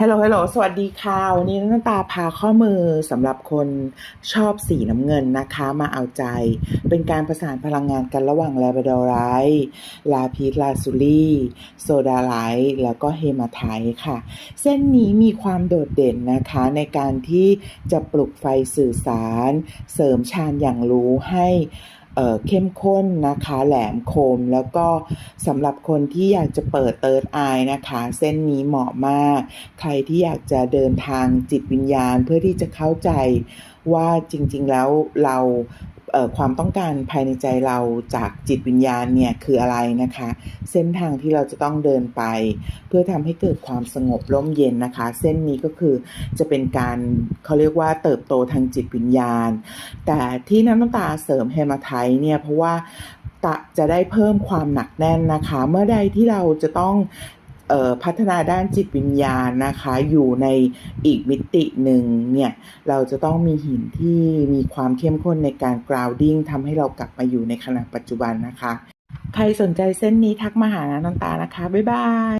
ฮัลโหลฮัลโหลสวัสดีค่ะ วันนี้น้ำตาพาข้อมือสำหรับคนชอบสีน้ำเงินนะคะ มาเอาใจ เป็นการประสานพลังงานกันระหว่างลบดอร์ไรลาพีลาซูลี่โซดาไลท์แล้วก็เฮมาไทค่ะ เส้นนี้มีความโดดเด่นนะคะในการที่จะปลุกไฟสื่อสาร เสริมฌานอย่างรู้ให้ เเข้มข้นนะคะแหลมคม แล้วก็สำหรับคนที่อยากจะเปิดเติร์ดไอนะคะ เส้นนี้เหมาะมาก ใครที่อยากจะเดินทางจิตวิญญาณเพื่อที่จะเข้าใจว่าจริงๆแล้วเรา ความต้องการภายในใจเราจากจิตวิญญาณเนี่ยคืออะไรนะคะ เส้นทางที่เราจะต้องเดินไป เพื่อทำให้เกิดความสงบร่มเย็นนะคะ เส้นนี้ก็คือจะเป็นการเขาเรียกว่าเติบโตทางจิตวิญญาณ แต่ที่น้ำตาเสริมเฮมาไทเนี่ยเพราะว่าจะได้เพิ่มความหนักแน่นนะคะ เมื่อใดที่เราจะต้อง พัฒนาด้านจิตวิญญาณนะคะ อยู่ในอีกมิติหนึ่งเนี่ย เราจะต้องมีหินที่มีความเข้มข้นในการ grounding ทำให้เรากลับมาอยู่ในขณะปัจจุบันนะคะ ใครสนใจเส้นนี้ทักมาหาน้ำตานะคะ บ๊ายบาย